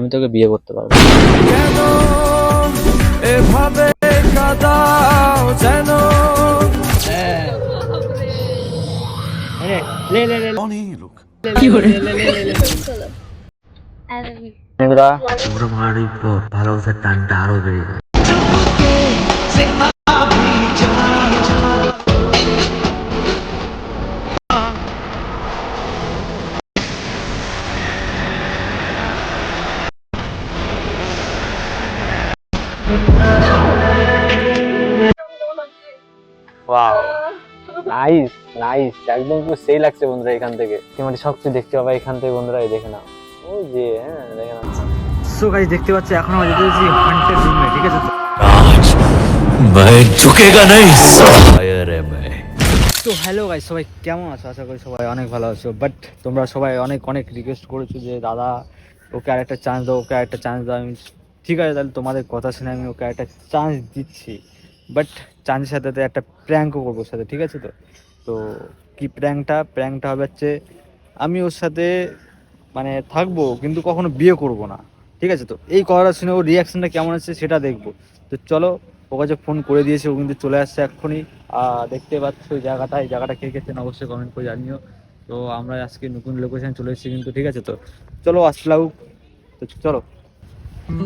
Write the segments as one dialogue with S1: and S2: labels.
S1: আমি তোকে বিয়ে করতে পারব।
S2: এভাবে কাদাও যেন?
S3: ভালোবাসার টানটা আরও বেড়ে যায়।
S1: ওয়াও নাইস নাইস একদম পুরো সেই লাগছে বন্ধুরা এখান থেকে তোমার সব কিছু দেখতে পাবে এখান থেকে বন্ধুরা এই দেখে নাও ও যে হ্যাঁ দেখে নাও
S3: সো গাইস দেখতে পাচ্ছি এখন আমরা যেতে যাচ্ছি হান্টের রুমে ঠিক আছে তো
S2: मैं झुकेगा नहीं शायर है मैं
S3: তো হ্যালো গাইস সবাই কেমন আছো আশা করি সবাই অনেক ভালো আছো বাট তোমরা সবাই অনেক অনেক রিকোয়েস্ট করেছো যে দাদা ওকে আরেকটা চান্স দাও ওকে আরেকটা চান্স দাও আমি ঠিক আছে, তাহলে তোমাদের কথা শুনে আমি ওকে একটা চান্স দিচ্ছি। বাট চান্সের সাথে সাথে একটা প্র্যাঙ্কও করব সাথে, ঠিক আছে তো? তো কি প্র্যাঙ্কটা প্র্যাঙ্কটা হবে হচ্ছে, আমি ওর সাথে মানে থাকব, কিন্তু কখনো বিয়ে করব না। ঠিক আছে তো? এই কথাটা শুনে ওর রিয়াকশনটা কেমন আছে সেটা দেখব। তো চলো ও কাছে ফোন করে দিয়েছে, ও কিন্তু চলে আসছে এক্ষুনি। দেখতে পাচ্ছ ওই জায়গাটা, এই জায়গাটা কে গেছেন অবশ্যই কমেন্ট করে জানিও। তো আমরা আজকে নতুন লোকেশন চলে এসেছি কিন্তু, ঠিক আছে তো? চলো আসতে লাগুক তো চলো। তো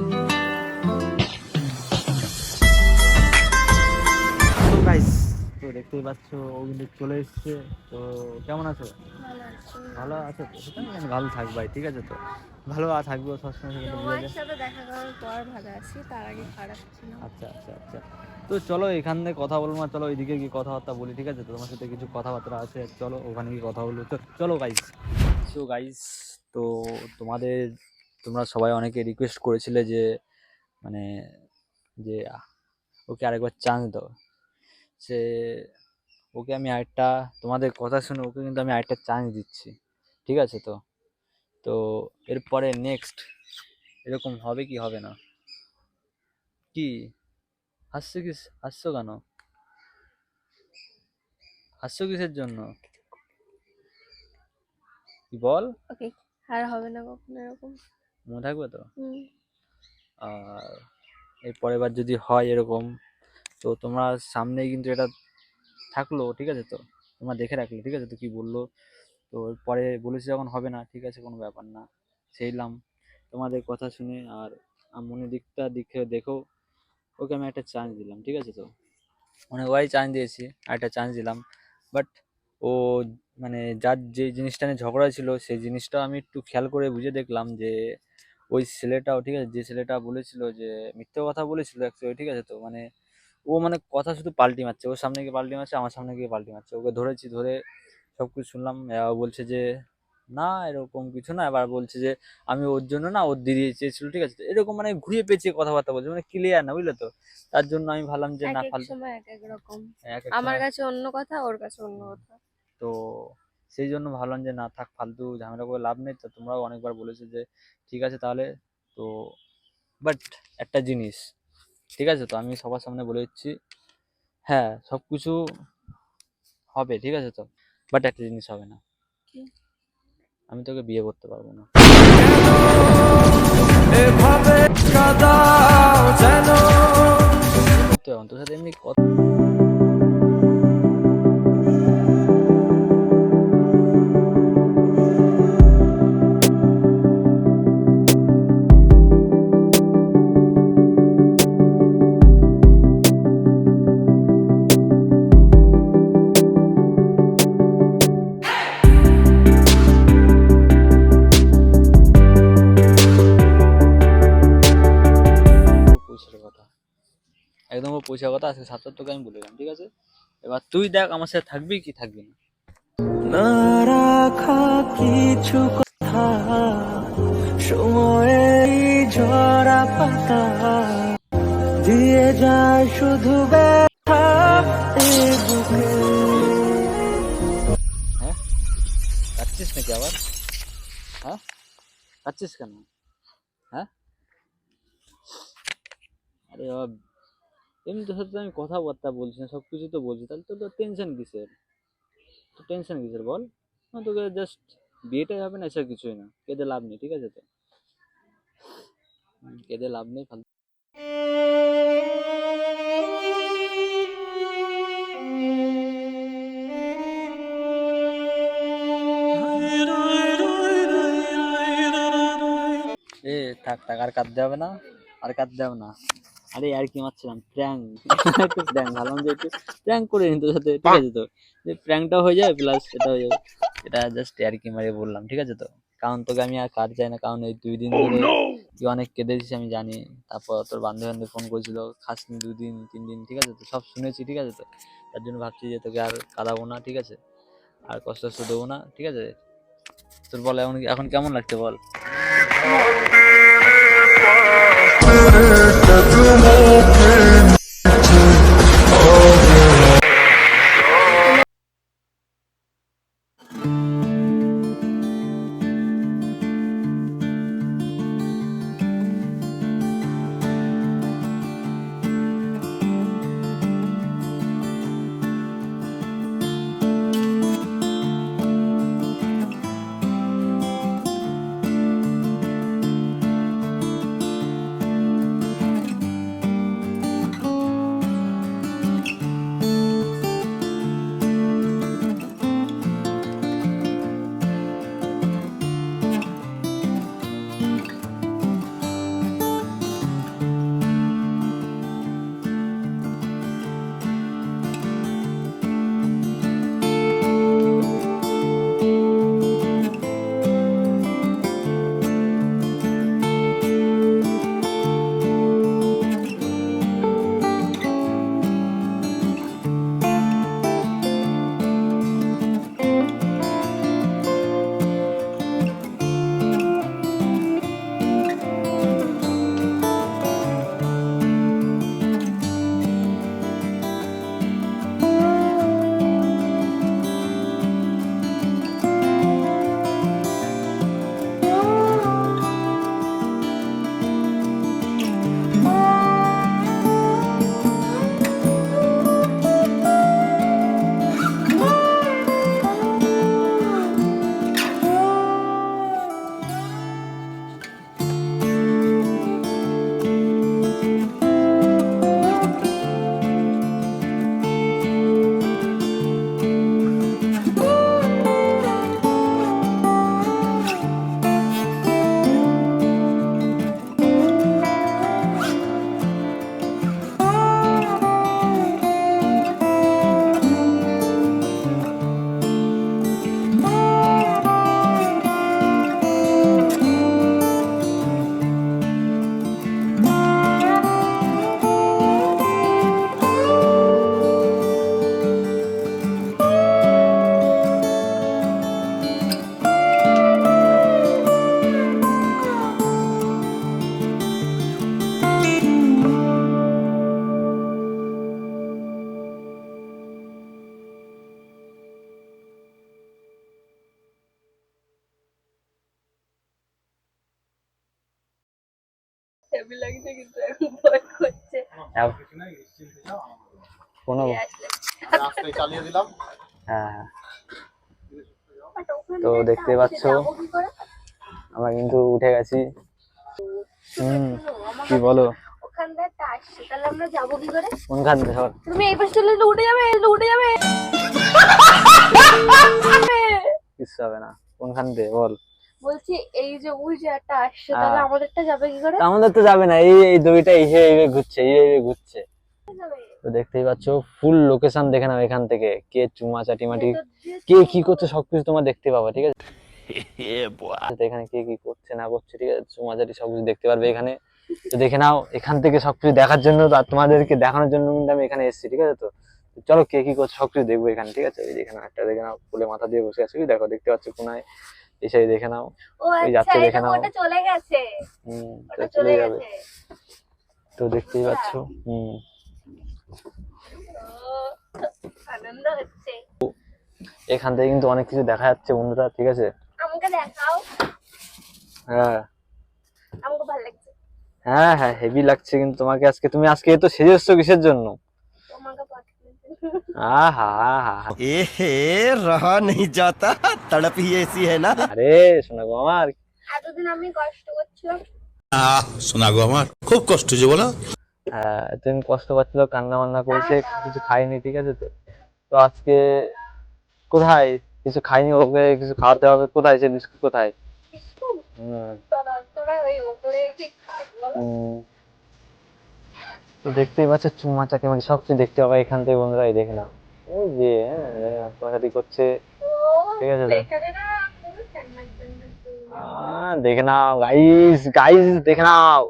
S3: তো দেখতেই পাচ্ছ ও চলে এসছে। তো কেমন আছো? ভালো আছো তো? আমি ভালো থাকবাই ঠিক আছে তো? ভালো আর থাকব, সবসময় তো।
S4: সাথে দেখা করার পর ভালো আছি তার আগে খারাপ
S3: আচ্ছা আচ্ছা আচ্ছা। তো চলো, এখান থেকে কথা বলব না, চলো ওইদিকে গিয়ে কথাবার্তা বলি, ঠিক আছে? তো তোমার সাথে কিছু কথাবার্তা আছে, চলো ওখানে গিয়ে কথা বলব। তো চলো গাইস সো গাইস তো তোমাদের তোমরা সবাই অনেকে রিকোয়েস্ট করেছিলে যে মানে যে, ওকে আরেকবার চান্স দাও। সে, ওকে আমি আরেকটা, তোমাদের কথা শুনে ওকে কিন্তু আমি আরেকটা চান্স দিচ্ছি। ঠিক আছে তো? তো, এরপরে নেক্সট এরকম হবে কি হবে না? কি? হাসছো কিস, হাসছো কেন? হাসছো কিসের জন্য? কি বল?
S4: আর হবে না কখনো এরকম।
S3: মনে থাকবে তো? আর এর পরের বার যদি হয় এরকম তো তোমরা সামনেই কিন্তু এটা থাকল ঠিক আছে তো? তোমরা দেখে রাখলে ঠিক আছে তো? কি বলল? তো পরে বলেছি যখন হবে না ঠিক আছে কোনো ব্যাপার না। সেইলাম। তোমাদের কথা শুনে আর মনের দিকটা দিকে দেখো। ওকে আমি একটা চান্স দিলাম ঠিক আছে তো? অনেকবারই চান্স দিয়েছি আর একটা চান্স দিলাম। বাট ও মানে যার যে জিনিসটা নিয়ে ঝগড়া ছিল সেই জিনিসটা আমি একটু খেয়াল করে বুঝে দেখলাম যে ওই ছেলেটাও ঠিক আছে? যে ছেলেটা বলেছিল যে মিথ্যে কথা বলেছিল অ্যাকচুয়ালি ঠিক আছে? তো মানে ও মানে কথা শুধু পাল্টি মারছে। ওর সামনে গিয়ে পাল্টি মারছে আমার সামনে গিয়ে পাল্টি মারছে। ওকে ধরেছি ধরে সব কিছু শুনলাম বলছে যে না এরকম কিছু না। এবার বলছে যে আমি ওর জন্য না ওর দিদি চেয়েছিল ঠিক আছে? তো এরকম মানে ঘুরিয়ে পেঁচিয়ে কথাবার্তা বলছে। মানে ক্লিয়ার না বুঝলে তো? তার জন্য আমি ভাবলাম যে না ফালতু
S4: আমার কাছে অন্য কথা ওর কাছে অন্য কথা।
S3: তো সেই জন্য ভাবলাম যে না থাক ফালতু ঝামেলা করে লাভ নেই। তো তোমরাও অনেকবার বলেছ যে ঠিক আছে তাহলে। তো বাট একটা জিনিস ঠিক আছে? তো আমি সবার সামনে বলে দিচ্ছি হ্যাঁ সব কিছু হবে ঠিক আছে তো? বাট একটা জিনিস হবে না। আমি তোকে বিয়ে করতে পারব না।
S2: এভাবে কাদাও যেন।
S3: তো এখন তোর সাথে এমনি কথা কথা আজকে সাতটার তোকে আমি বলে দিলাম ঠিক আছে? এবার তুই দেখ আমার সাথে থাকবি কি থাকবি না।
S2: না রাখা কিছু কথা সময়ের ঝরা পাতা দিয়ে যায় শুধু ব্যথা বুকে।
S3: হ্যাঁ? নাকি আবার? হ্যাঁ? কাচ্ছিস কেন? হ্যাঁ? আরে বাবা এমনি তোর সাথে আমি কথাবার্তা বলছি না সব কিছু তো বলছি, তাহলে তো তোর টেনশন কিসের? তো টেনশন কিসের বল? তোকে জাস্ট বিয়েটাই হবে না এছাড়া কিছুই না। কেঁদে লাভ নেই, ঠিক আছে তো?
S5: কেঁদে লাভ নেই, ফালতু। এ, থাক থাক, আর কাঁদতে হবে না, আর কাঁদতে হবে না। আরে আর কি মারছিলাম? প্র্যাঙ্ক একটু প্র্যাঙ্ক ভাবলাম যে একটু প্র্যাঙ্ক করে নিই তোর সাথে ঠিক আছে তো? যে প্র্যাঙ্কটাও হয়ে যাবে প্লাস এটা হয়ে যাবে। এটা জাস্ট আর কি মারিয়ে বললাম ঠিক আছে তো? কারণ তোকে আমি আর কার চাই না কারণ এই দুই দিন ধরে তুই অনেক কেঁদেছিস আমি জানি। তারপর তোর বান্ধব বান্ধব ফোন করেছিল খাসনি দুই দিন তিন দিন ঠিক আছে তো? সব শুনেছি ঠিক আছে তো? তার জন্য ভাবছি যে তোকে আর কাঁদাবো না ঠিক আছে? আর কষ্ট কষ্ট দেবো না ঠিক আছে? তোর বল এখন এখন কেমন লাগছে বল? Never.
S4: হেভি লাগছে কিন্তু এখন ভয় করছে।
S3: কোনো
S4: এই আসলে।
S3: হ্যাঁ হ্যাঁ। তো দেখতে পাচ্ছ? আমরা কিন্তু উঠে গেছি। হুম। কি বলো?
S4: ওখান দিয়ে একটা আসছে তাহলে আমরা যাব কি করে?
S3: কোনখান থেকে
S4: তুমি এই পাশে চলে এলে উঠে যাবে উঠে যাবে।
S3: হবে না। কোনখান থেকে বল।
S4: বলছি এই যে ওই যে একটা আসছে তাহলে
S3: হ্যাঁ।
S4: আমাদেরটা যাবে কি করে?
S3: আমাদের তো যাবে না এই এই দড়িটা এইভাবে এইভাবে ঘুরছে এইভাবে ঘুরছে। তো দেখতেই পাচ্ছ ফুল লোকেশন দেখে নাও এখান থেকে কে চুমা চাটিমাটি কে কি করছে সবকিছু তোমার দেখতে পাবা ঠিক আছে? এখানে কে কি করছে না করছে ঠিক আছে? চুমা চাটি সবকিছু দেখতে পারবে এখানে। তো দেখে নাও এখান থেকে সবকিছু দেখার জন্য তো আর তোমাদেরকে দেখানোর জন্য কিন্তু আমি এখানে এসেছি ঠিক আছে তো? চলো কে কি করছে সবকিছু দেখব এখানে ঠিক আছে? এই দেখে নাও একটা দেখে নাও ফুলে মাথা দিয়ে বসে আছে দেখো দেখতে পাচ্ছ কোনায়। এই সাইড দেখে নাও।
S4: ও আচ্ছা
S3: যাচ্ছে দেখে নাও।
S4: ওটা চলে গেছে।
S3: হুম
S4: ওটা
S3: চলে যাবে
S4: গেছে।
S3: তো দেখতেই পাচ্ছ। হুম।
S4: আনন্দ হচ্ছে।
S3: এখান থেকে কিন্তু অনেক কিছু দেখা যাচ্ছে বন্ধুরা ঠিক আছে?
S4: আমাকে দেখাও।
S3: হ্যাঁ।
S4: আমাকে ভালো লাগছে।
S3: হ্যাঁ হ্যাঁ হেভি লাগছে কিন্তু তোমাকে আজকে। তুমি আজকে তো সেজে এসছো কিসের জন্য?
S4: তোমাকে পাঠানো
S3: আহা আহা
S6: ए रहा नहीं जाता तड़प ही ऐसी है ना
S3: আরে শোনা গো আমার
S4: এতদিন আমি কষ্ট করছিলাম
S6: শোনা গো আমার খুব কষ্ট হচ্ছে বলো
S3: হ্যাঁ এতদিন কষ্ট পাচ্ছিল কান্না বান্না করেছে কিছু খাইনি ঠিক আছে তো তো আজকে কোথায় কিছু খাইনি ওকে কিছু খাওয়াতে হবে কোথায় সে বিস্কুট কোথায় হুম,
S4: তোরা তোরা ওই উপরে ঠিক
S3: হুম। তো দেখতেই পাচ্ছ চুমা চাকে মানে সব কিছু দেখতে পাবে এখান থেকে বন্ধুরা এই দেখে নাও। ওই যে হ্যাঁ কথাটি করছে। ঠিক আছে দেখে। নাও গাইস গাইস দেখে নাও।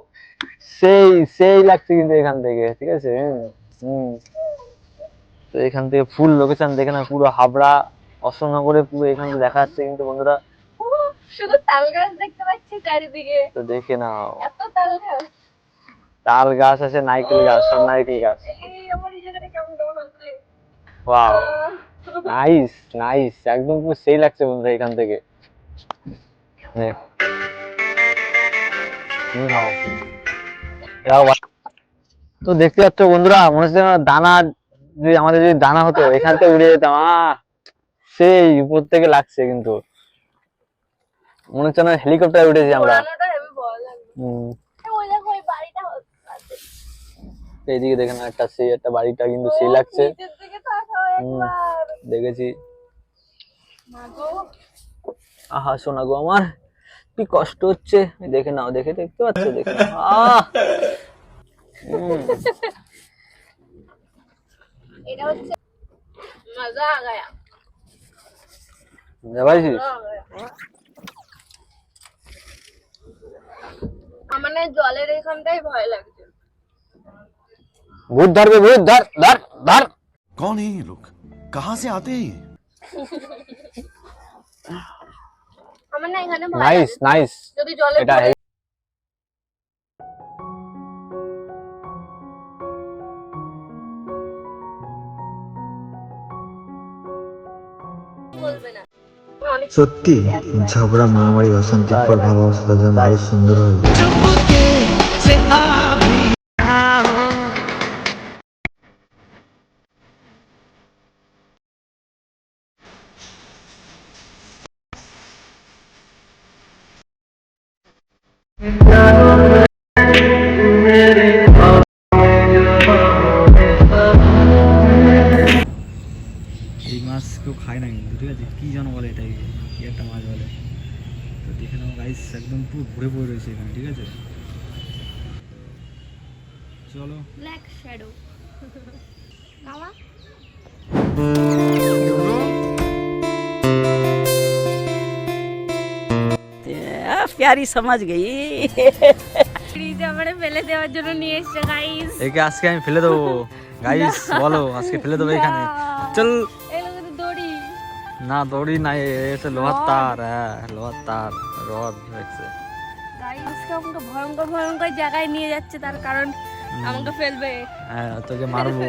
S3: সেই সেই লাগছে কিন্তু এখান থেকে ঠিক আছে? হুম তো এখান থেকে ফুল লোকেশন দেখে না পুরো হাবড়া অশোকনগরে পুরো এখান থেকে দেখা যাচ্ছে কিন্তু বন্ধুরা।
S4: শুধু তাল গাছ দেখতে পাচ্ছি চারিদিকে।
S3: তো দেখে নাও।
S4: এত তাল গাছ।
S3: তাল গাছ আছে নারকেল গাছ সব নারকেল গাছ। ওয়াও নাইস নাইস একদম পুরো সেই লাগছে বন্ধুরা এখান থেকে। তো দেখতে পাচ্ছ বন্ধুরা মনে হচ্ছে দানা যদি আমাদের যদি দানা হতো এখান থেকে উড়ে যেতাম। আহ সেই উপর থেকে লাগছে কিন্তু। মনে হচ্ছে না হেলিকপ্টার উঠেছি আমরা। হম
S4: ওই দেখো ওই বাড়িটা আছে
S3: এইদিকে দেখেন একটা সেই একটা বাড়িটা কিন্তু সেই লাগছে। দেখেছি। আহা শোনা গো আমার কি কষ্ট হচ্ছে। দেখে নাও দেখে দেখতে পাচ্ছ দেখে
S4: আমার জলের এখানটাই ভয় লাগছে
S3: ভূত ধরবে ভূত ধর ধর ধর
S6: कौन है ये लोग कहाँ से आते हैं ये
S4: আমার না এখানে ভয়
S3: নাইস
S4: লাগে
S3: নাইস
S4: যদি জলে
S3: এটা
S4: পড়ে বলবে না অনেক
S7: সত্যি ঝগড়া মারামারি অশান্তির পর ভালোবাসাটা যেন আরো সুন্দর হয়ে যায়।
S8: একদম পুরো ঘুরে পড়ে রয়েছে এখানে ঠিক আছে চলো
S4: ব্ল্যাক শ্যাডো কাওয়া
S2: প্যারি সমাজ গেই
S4: ফ্রিজে আমরা ফেলে দেওয়ার জন্য নিয়ে এসেছে গাইস
S8: একে আজকে আমি ফেলে দেবো গাইস বলো আজকে ফেলে দেবো এখানে চল
S4: দড়ি
S8: না দড়ি না এটা লোহার তার হ্যাঁ লোহার তার রড রাখছে
S4: গাইসকে আমাকে ভয়ঙ্কর ভয়ঙ্কর জায়গায় নিয়ে যাচ্ছে তার কারণ আমাকে ফেলবে।
S8: হ্যাঁ তোকে মারবো।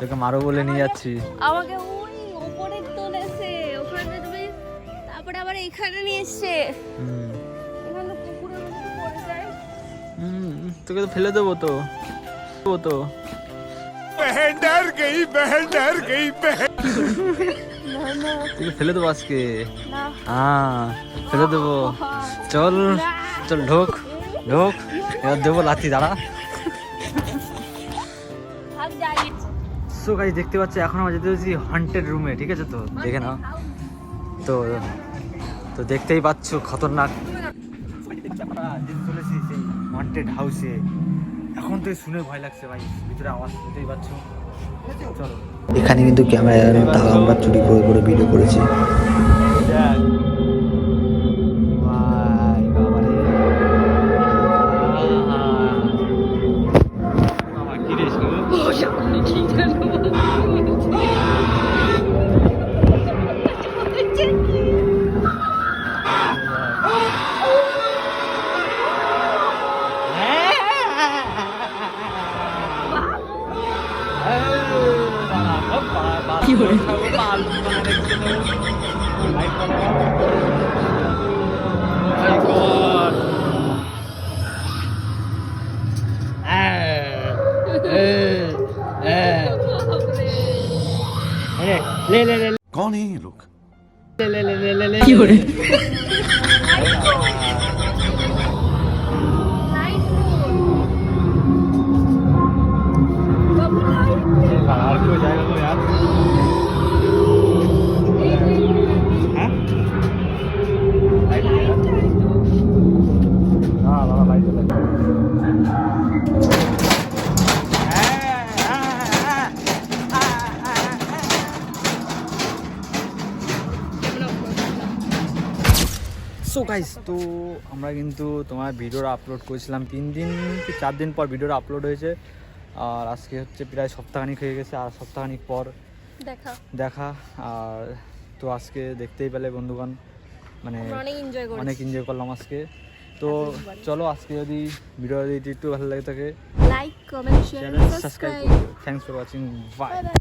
S8: তোকে মারবো বলে নিয়ে যাচ্ছি।
S4: আমাকে ওই উপরে তুলেছে ওখানে তুমি তারপরে আবার এখানে নিয়ে এসছে।
S8: তোকে তো ফেলে দেবো তো। দেবো তো।
S6: ডর গই বহন ডর গই
S8: তুই ফেলে দেবো আজকে। হ্যাঁ ফেলে দেবো। চল চল ঢোক ঢোক। এবার দেবো লাথি দাঁড়া। সো গাইজ দেখতে পাচ্ছি এখন আমরা যেতে হচ্ছি হান্টেড রুমে ঠিক আছে তো? দেখে নাও। তো তো দেখতেই পাচ্ছ খতরনাক। চলেছি সেই হান্টেড হাউসে এখন তো শুনে ভয় লাগছে ভাই ভিতরে আওয়াজ শুনতেই পাচ্ছ। চলো।
S7: এখানে কিন্তু ক্যামেরা আমরা চুরি করে করে ভিডিও করেছি।
S6: कौन है ये लोग
S3: সো গাইস তো আমরা কিন্তু তোমার ভিডিওটা আপলোড করেছিলাম তিন দিন কি চার দিন পর ভিডিওটা আপলোড হয়েছে। আর আজকে হচ্ছে প্রায় সপ্তাহখানিক হয়ে গেছে আর সপ্তাহখানিক পর
S4: দেখা।
S3: দেখা। আর তো আজকে দেখতেই পেলে বন্ধুগণ মানে
S4: অনেক এনজয়
S3: করলাম আজকে। তো চলো আজকে যদি ভিডিও যদি একটু ভালো লাগে থাকে like
S4: comment
S3: share subscribe thanks for
S4: watching bye